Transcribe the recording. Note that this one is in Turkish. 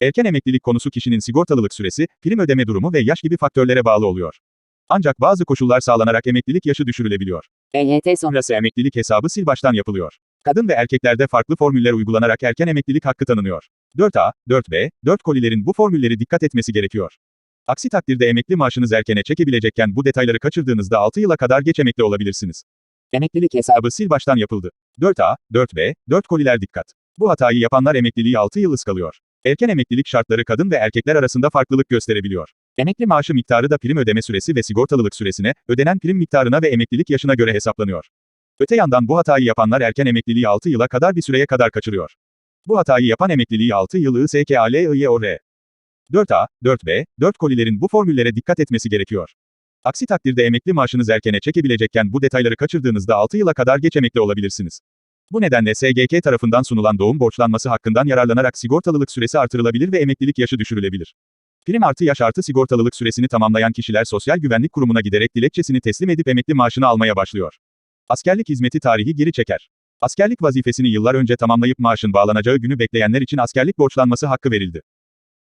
Erken emeklilik konusu kişinin sigortalılık süresi, prim ödeme durumu ve yaş gibi faktörlere bağlı oluyor. Ancak bazı koşullar sağlanarak emeklilik yaşı düşürülebiliyor. EYT sonrası Emeklilik hesabı sil baştan yapılıyor. Kadın ve erkeklerde farklı formüller uygulanarak erken emeklilik hakkı tanınıyor. 4A, 4B, 4 kolilerin bu formülleri dikkat etmesi gerekiyor. Aksi takdirde emekli maaşınız erkene çekebilecekken bu detayları kaçırdığınızda 6 yıla kadar geç emekli olabilirsiniz. emeklilik hesabı sil baştan yapıldı. 4A, 4B, 4 koliler dikkat. Bu hatayı yapanlar emekliliği 6 yıl ıskalıyor. Erken emeklilik şartları kadın ve erkekler arasında farklılık gösterebiliyor. Emekli maaşı miktarı da prim ödeme süresi ve sigortalılık süresine, ödenen prim miktarına ve emeklilik yaşına göre hesaplanıyor. Öte yandan bu hatayı yapanlar erken emekliliği 6 yıla kadar bir süreye kadar kaçırıyor. Bu hatayı yapan emekliliği 6 yıl ISKALIYOR. 4A, 4B, 4 kolilerin bu formüllere dikkat etmesi gerekiyor. Aksi takdirde emekli maaşınız erkene çekebilecekken bu detayları kaçırdığınızda 6 yıla kadar geç emekli olabilirsiniz. Bu nedenle SGK tarafından sunulan doğum borçlanması hakkından yararlanarak sigortalılık süresi artırılabilir ve emeklilik yaşı düşürülebilir. Prim artı yaş artı sigortalılık süresini tamamlayan kişiler Sosyal Güvenlik Kurumu'na giderek dilekçesini teslim edip emekli maaşını almaya başlıyor. Askerlik hizmeti tarihi geri çeker. Askerlik vazifesini yıllar önce tamamlayıp maaşın bağlanacağı günü bekleyenler için askerlik borçlanması hakkı verildi.